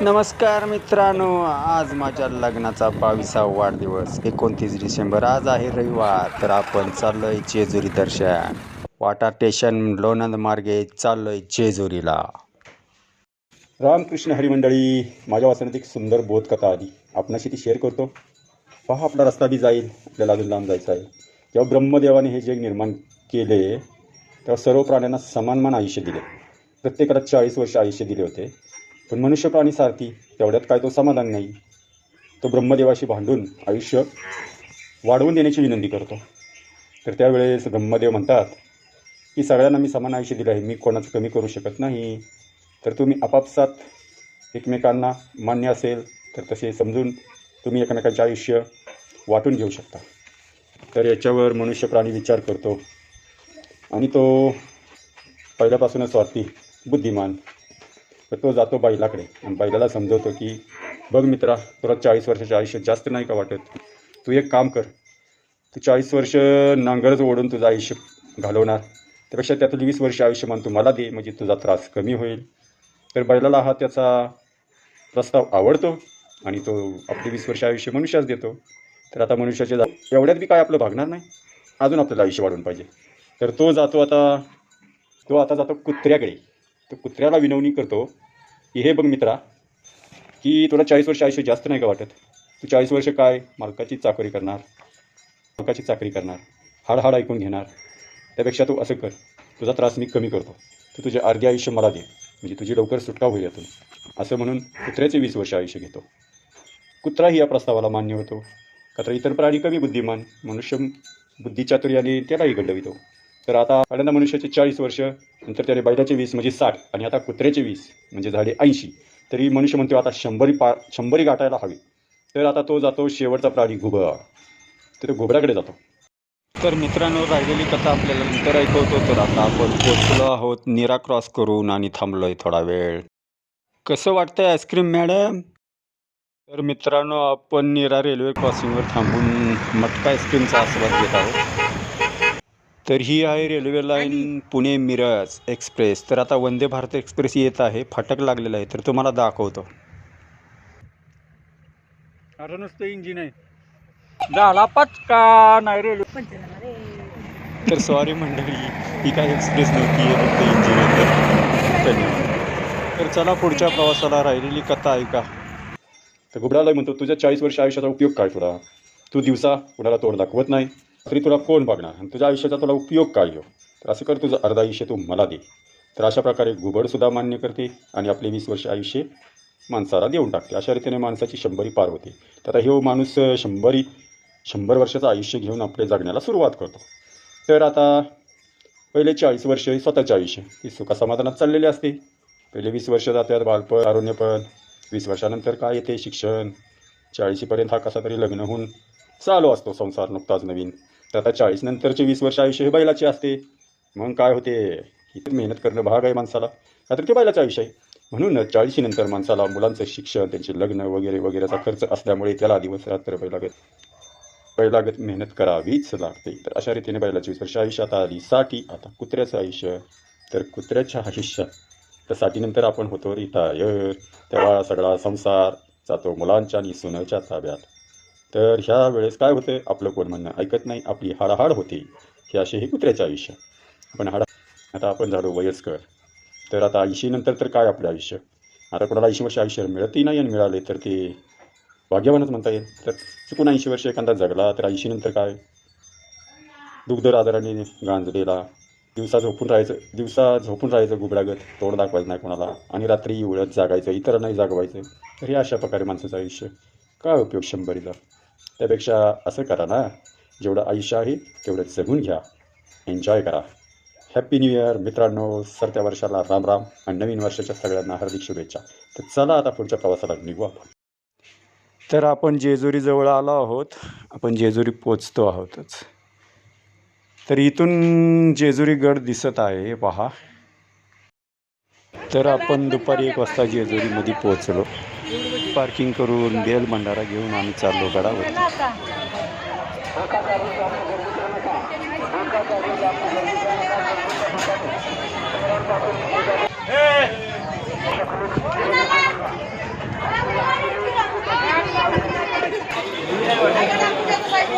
नमस्कार मित्रांनो आज माझ्या लग्नाचा बावीसावा वाढदिवस एकोणतीस डिसेंबर आज आहे रविवार तर आपण चाललोय जेजुरी दर्शन. वाटा स्टेशन लोणंद मार्गे चाललोय जेजुरीला. रामकृष्ण हरिमंडळी माझ्या वाचनात एक सुंदर बोधकथा आली. आपणाशी ती शेअर करतो. पहा आपला रस्ता बी जाईल आपल्याला अजून लांब जायचं आहे. जेव्हा ब्रह्मदेवाने हे जग निर्माण केले तेव्हा सर्व प्राण्यांना समानमान आयुष्य दिले. प्रत्येकाला चाळीस वर्ष आयुष्य दिले होते. पण मनुष्य प्राणी सारथी तेवढ्यात काय तो समाधान नाही. तो ब्रह्मदेवाशी भांडून आयुष्य वाढवून देण्याची विनंती करतो. तर त्यावेळेस ब्रह्मदेव म्हणतात की सगळ्यांना मी समान आयुष्य दिलं आहे. मी कोणाचं कमी करू शकत नाही. तर तुम्ही आपापसात एकमेकांना मान्य असेल तर तसे समजून तुम्ही एकमेकांचे आयुष्य वाटून घेऊ शकता. तर याच्यावर मनुष्य प्राणी विचार करतो. आणि तो पहिल्यापासूनच स्वार्थी बुद्धिमान तर तो जातो बैलाकडे. आणि बैलाला समजवतो की बघ मित्रा तुला चाळीस वर्षाचे आयुष्य जास्त नाही का वाटत? तू एक काम कर. तू चाळीस वर्ष नांगरच ओढून तुझं आयुष्य घालवणार. त्यापेक्षा त्यातली वीस वर्ष आयुष्यमान तू मला दे म्हणजे तुझा त्रास कमी होईल. तर बैलाला हा त्याचा प्रस्ताव आवडतो आणि तो आपले वीस वर्ष आयुष्य मनुष्यास देतो. तर आता मनुष्याचे जा एवढ्यात बी काय आपलं भागणार नाही. अजून आपल्याला आयुष्य वाढून पाहिजे. तर तो जातो आता तो आता जातो कुत्र्याकडे. तो कुत्र्याला विनवणी करतो. की हे बघ मित्रा की तुला चाळीस वर्ष आयुष्य जास्त नाही का वाटत? तू चाळीस वर्ष काय मालकाची चाकरी करणार? मालकाची चाकरी करणार. हाड हाड ऐकून घेणार. त्यापेक्षा तू असं कर तुझा त्रास मी कमी करतो. तू तुझे अर्धे आयुष्य मला दे. म्हणजे तुझी लवकर सुटका होईल यातून. असं म्हणून कुत्र्याचे वीस वर्ष आयुष्य घेतो. कुत्राही या प्रस्तावाला मान्य होतो. का तर इतर प्राणी कमी बुद्धिमान मनुष्य बुद्धिचातुर्याने त्यालाही घडवितो तर आता साड्यांना मनुष्याचे चाळीस वर्ष नंतर त्याने बैलाचे वीस म्हणजे साठ आणि आता कुत्र्याचे वीस म्हणजे झाले ऐंशी. तरी मनुष्य म्हणतो आता शंभरी पा शंभरी गाठायला हवी. तर आता तो जातो शेवटचा प्राणी घुबळा तर तो घुबडाकडे जातो. तर मित्रांनो राहिलेली कथा आपल्याला नंतर ऐकवतो. तर आता आपण पोचलो आहोत निरा क्रॉस करून आणि थांबलोय थोडा वेळ. कसं वाटतंय आईस्क्रीम मॅडम? तर मित्रांनो आपण निरा रेल्वे क्रॉसिंगवर थांबून मटका आईस्क्रीमचा आस्वाद घेत आहोत. तर ही आहे railway line Pune Miraj express. तर आता वंदे भारत एक्सप्रेस येत आहे फाटक लागलेलं आहे तर तुम्हाला दाखवतो. अरे नुसतं इंजिन आहे. झाला पटका नाही रेल्वे. तर सॉरी मंडळी ही काय एक्सप्रेस नव्हती हे फक्त इंजिन होतं. धन्यवाद. तर चला पुढच्या प्रवासाला राहिलेली कथा ऐका. तर घुबडाला म्हणतो तुझ्या चाळीस वर्ष आयुष्याचा उपयोग काय तुला? तू दिवसा कुणाला तोंड दाखवत नाही तरी तुला कोण बघणार? आणि तुझ्या आयुष्याचा तुला उपयोग काय हो? तर असं कर तुझं अर्ध आयुष्य तू मला दे. तर अशा प्रकारे घुबडसुद्धा मान्य करते आणि आपले वीस वर्ष आयुष्य माणसाला देऊन टाकते. अशा रीतीने माणसाची शंभरी पार होते. तर आता हे हो माणूस शंभरी शंभर वर्षाचं आयुष्य घेऊन आपले जगण्याला सुरुवात करतो. तर आता पहिले चाळीस वर्ष ही स्वतःचे आयुष्य. ही सुखासमाधानात चाललेले असते. पहिले वीस वर्ष जातात बालपण आरुण्यपण वीस वर्षानंतर काय येते? शिक्षण. चाळीशीपर्यंत हा कसा तरी लग्न होऊन चालू असतो संसार नुकताच नवीन. तर आता चाळीस नंतरचे वीस वर्ष आयुष्य हे बैलाचे असते. मग काय होते? इथे मेहनत करणं भाग आहे माणसाला. का तर ते बैलाचं आयुष्य आहे. म्हणूनच चाळीशीनंतर माणसाला मुलांचं शिक्षण त्यांचे लग्न वगैरे वगैरेचा खर्च असल्यामुळे त्याला दिवस रात्र बैलागत बैलागत मेहनत करावीच लागते. तर अशा रीतीने बैलाची वीस वर्ष आयुष्यात आली. साठी आता कुत्र्याचं आयुष्य. तर कुत्र्याच्या आयुष्यात तर साठीनंतर आपण होतो रिटायर. तेव्हा सगळा संसार जातो मुलांच्या आणि सुनाच्या ताब्यात. तर ह्या वेळेस काय होतं आपलं कोण म्हणणं ऐकत नाही आपली हाडाहाड होते. हे असे हे कुत्र्याचे आयुष्य. आपण हाडा आता आपण झालो वयस्कर. तर आता ऐंशीनंतर तर काय आपलं आयुष्य? आता कोणाला ऐंशी वर्ष आयुष्य मिळतही नाही आणि मिळाले तर ते भाग्यवानच म्हणता येईल. तर चुकून ऐंशी वर्ष एखादा जगला तर ऐंशीनंतर काय? दुग्ध आजाराने गांजलेला. दिवसा झोपून राहायचं दिवसा झोपून राहायचं गुबडागत. तोड दाखवायचं नाही कोणाला. आणि रात्री उळत जागायचं इतरांनाही जागवायचं. तर हे अशा प्रकारे माणसाचं आयुष्य. काय उपयोग शंभरीचा? त्यापेक्षा असं करा ना जेवढं आयुष्य आहे तेवढं जगून घ्या. एन्जॉय करा. हॅप्पी न्यू इयर मित्रांनो सरत्या वर्षाला राम राम आणि नवीन वर्षाच्या सगळ्यांना हार्दिक शुभेच्छा. तर चला आता पुढच्या प्रवासाला निघू आपण. तर आपण जेजुरी जवळ आलो आहोत. आपण जेजुरी पोचतो आहोतच. तर इथून जेजुरी गड दिसत आहे पहा. तर आपण दुपारी एक वाजता जेजुरीमध्ये पोचलो पार्किंग करून बेल भंडारा घेऊन आम्ही चाललो गडावर.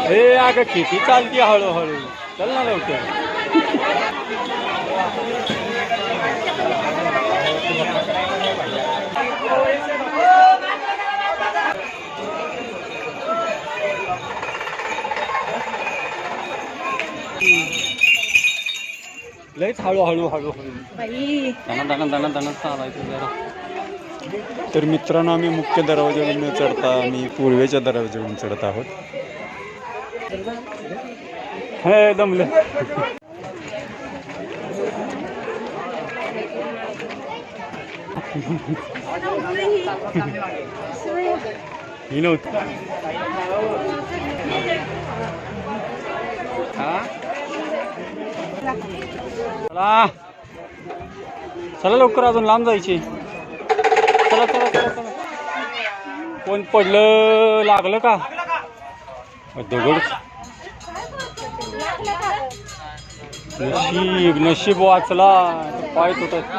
हे अगं किती चालती हळूहळू. चल ना लवकर. लयच हळूहळू हळूहळू. बाई. दणा दणा दणा दणा चालायचं जरा. तर मित्रांनो आम्ही मुख्य दरवाजावरून न चढता आम्ही पूर्वेच्या दरवाजावरून चढत आहोत. हे दमले. ही नव्हती. हा? आ चला लवकर अजून लांब जायची. चला चला चला चला. कोण पडलं लागलं का? दगड. नशीब नशीब वाचला. पाय तुटत.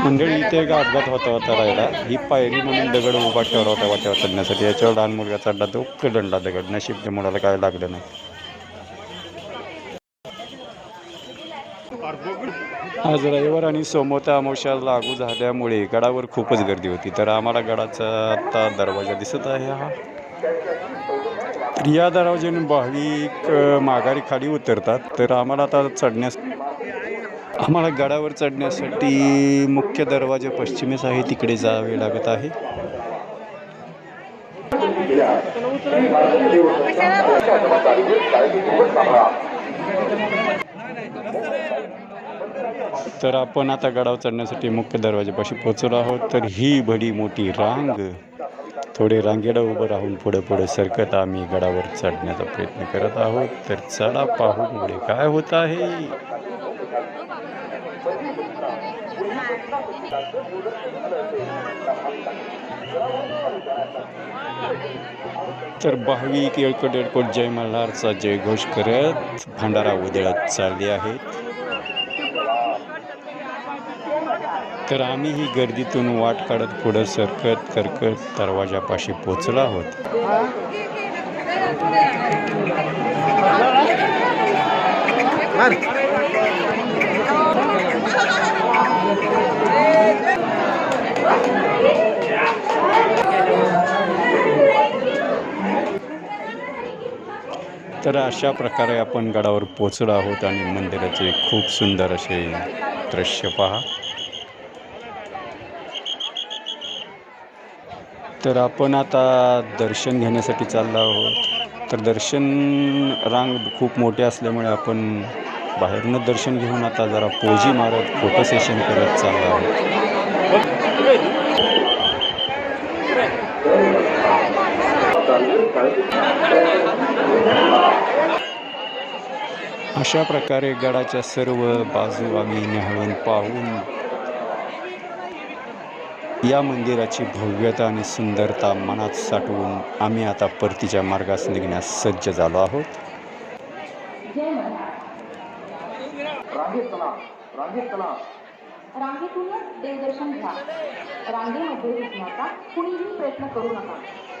मंडळी इथे एक अपघात होता होता राहिला. ही पायरी म्हणून दगड उभा ठेवला होता वाट्यावर चढण्यासाठी. याच्यावर लहान मुलगा चढला तो दंडला दगड. नशीब त्या मुलाला काय लागलं नाही. आज रविवार आणि सोमवता अमावस्या लागू झाल्यामुळे गडावर खूपच गर्दी होती. तर आम्हाला गडाचा आता दरवाजा दिसत आहे हा. या दरवाज्याने भाविक माघारी खाली उतरतात. तर आम्हाला आता चढण्यास आम्हाला गडावर चढण्यासाठी मुख्य दरवाजा पश्चिमेस आहे तिकडे जावे लागत आहे. तर आपण आता गडावर चढण्यासाठी मुख्य दरवाजापाशी पोहोचलो आहोत. तर ही भडी मोठी रांग. थोडे रांगेला उभं राहून पुढे पुढे सरकत आम्ही गडावर चढण्याचा प्रयत्न करत आहोत. तर चढा पाहू पुढे काय होत आहे. तर भाविक येळकोट येळकोट जय मल्हारचा जयघोष करत भंडारा उदळत चालले आहेत. तर आम्ही ही गर्दीतून वाट काढत पुढं सरकत करकत दरवाजापाशी पोचलो आहोत. तर अशा प्रकारे आपण गडावर पोचलो आहोत आणि मंदिराचे खूप सुंदर असे दृश्य पहा. तर आपण आता दर्शन घेण्यासाठी चाललो आहोत. तर दर्शन रांग खूप मोठी असल्यामुळे आपण बाहेरूनच दर्शन घेऊन आता जरा पोजी मारत फोटो सेशन करत चाललो आहोत. अशा प्रकारे गडाच्या सर्व बाजू आम्ही न्याहाळून पाहून या मंदिराची भव्यता आणि सुंदरता मनात साठवून आम्ही आता परतीच्या मार्गास निघण्यास सज्ज झालो आहोत. रांगेतूनच देवदर्शन घ्या. रांगेमध्ये घुसण्याचा कुणीही प्रयत्न करू नका.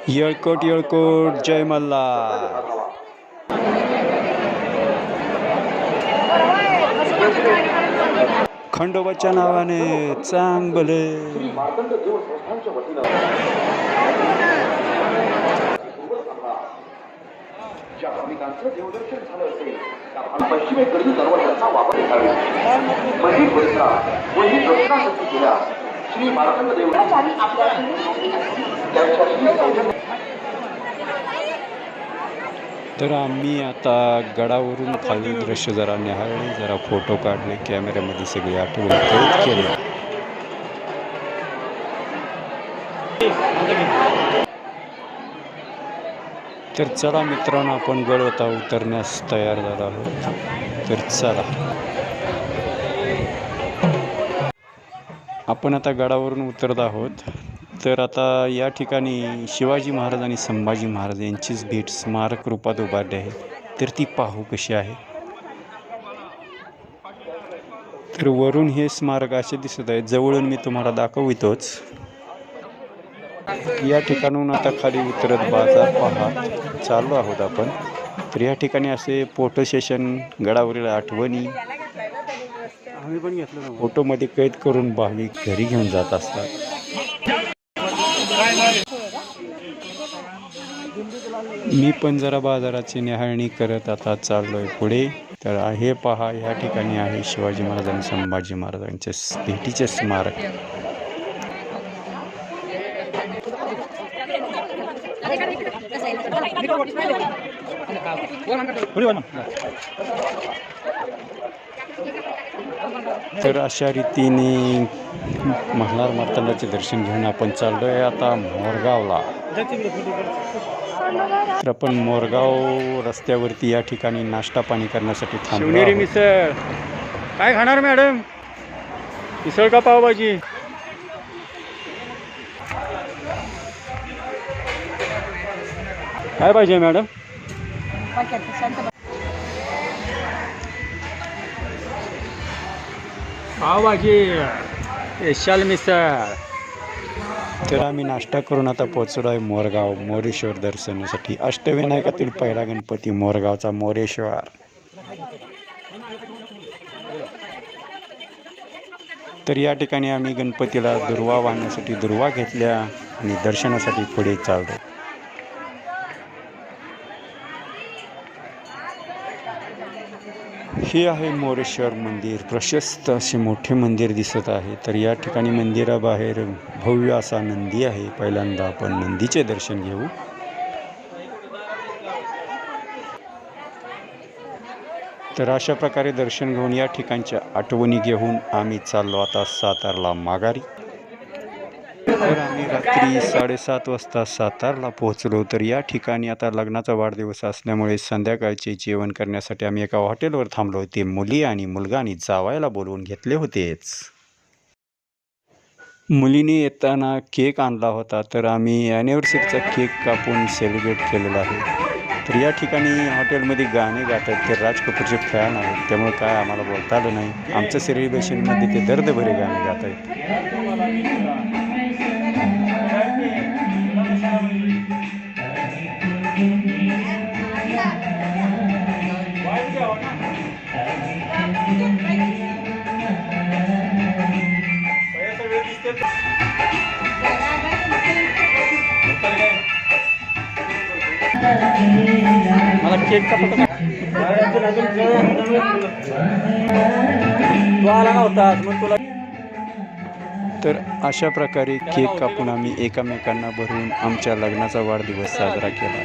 येळकोट येळकोट जय मल्हार. खंडोबाच्या नावाने चांगले. ज्या भाविकांचं देवदर्शन तर आम्ही आता गडावरून खाली दृश्य जरा निहाळले जरा फोटो काढले कॅमेऱ्यामध्ये सगळी आठवण कैद केली. तर चला मित्रांनो आपण गड आता उतरण्यास तयार झालो आहोत. तर चला. आपण आता गडावरून उतरत आहोत. तर आता या ठिकाणी शिवाजी महाराज आणि संभाजी महाराज यांचीच भेट स्मारक रूपात उभारली आहे. तर ती पाहू कशी आहे? तर वरून हे स्मारक असे दिसत आहे. जवळून मी तुम्हाला दाखवितोच. या ठिकाणून आता खाली उतरत बाजार पाहत चाललो आहोत आपण. तर या ठिकाणी असे फोटो सेशन गडावरील आठवणी. आम्ही पण घेतलं ना. फोटोमध्ये कैद करून भाविक घरी घेऊन जात असतात. मी पण जरा बाजाराची निहाळणी करत आता चाललोय पुढे. तर हे पहा या ठिकाणी आहे शिवाजी महाराज आणि संभाजी महाराजांचे भेटीचे स्मारक. तर अशा रीतीने मल्हार मार्तंडाचे दर्शन घेऊन आपण चाललोय आता मोरगावला. तर आपण मोरगाव रस्त्यावरती या ठिकाणी नाश्ता पाणी करण्यासाठी थांबलो आहोत. मिसळ. काय खाणार मॅडम? मिसळ का पावभाजी? काय पाहिजे मॅडम? पावभाजी येशाल मिसळ तर आम्ही नाश्ता करून आता पोहोचलो आहे मोरगाव मोरेश्वर दर्शनासाठी. अष्टविनायकातील पहिला गणपती मोरगावचा मोरेश्वर. तर या ठिकाणी आम्ही गणपतीला दुर्वा वाहण्यासाठी दुर्वा घेतल्या आणि दर्शनासाठी पुढे चाललो हे आहे मोरेश्वर मंदिर. प्रशस्त असे मोठे मंदिर दिसत आहे. तर या ठिकाणी मंदिराबाहेर भव्य असा नंदी आहे. पहिल्यांदा आपण नंदीचे दर्शन घेऊ. तर अशा प्रकारे दर्शन घेऊन या ठिकाणच्या आठवणी घेऊन आम्ही चाललो आता सातारला माघारी. तर आम्ही रात्री साडेसात वाजता सातारला पोहोचलो तर या ठिकाणी आता लग्नाचा वाढदिवस असल्यामुळे संध्याकाळचे जेवण करण्यासाठी आम्ही एका हॉटेलवर थांबलो. होते मुली आणि मुलगा आणि जावायला बोलवून घेतले होतेच. मुलीने येताना केक आणला होता तर आम्ही ॲनिव्हर्सरीचा केक कापून सेलिब्रेट केलेला आहे. तर या ठिकाणी हॉटेलमध्ये गाणे गात आहेत ते राज कपूरचे फॅन आहेत त्यामुळे काय आम्हाला बोलता आलं नाही. आमचं सेलिब्रेशनमध्ये ते दर्दभरे गाणे गात आहेत मला केकचा पत्ता तू आला मग तुला तर अशा प्रकारे केक कापून आम्ही एकमेकांना भरून आमच्या लग्नाचा वाढदिवस साजरा केला.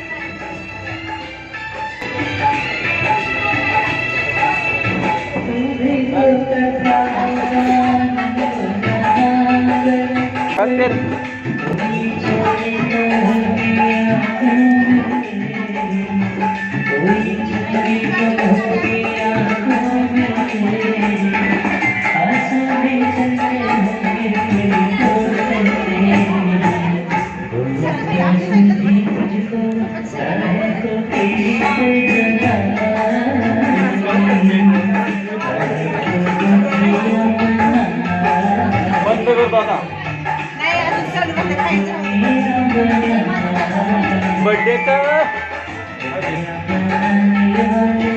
बंद करतो आता बर्थडेचं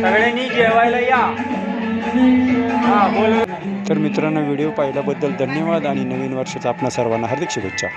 सगळ्यांनी जेवायला या. हा बोल. तर मित्रांनो व्हिडिओ पाहिल्याबद्दल धन्यवाद आणि नवीन वर्षाचा आपणा सर्वांना हार्दिक शुभेच्छा.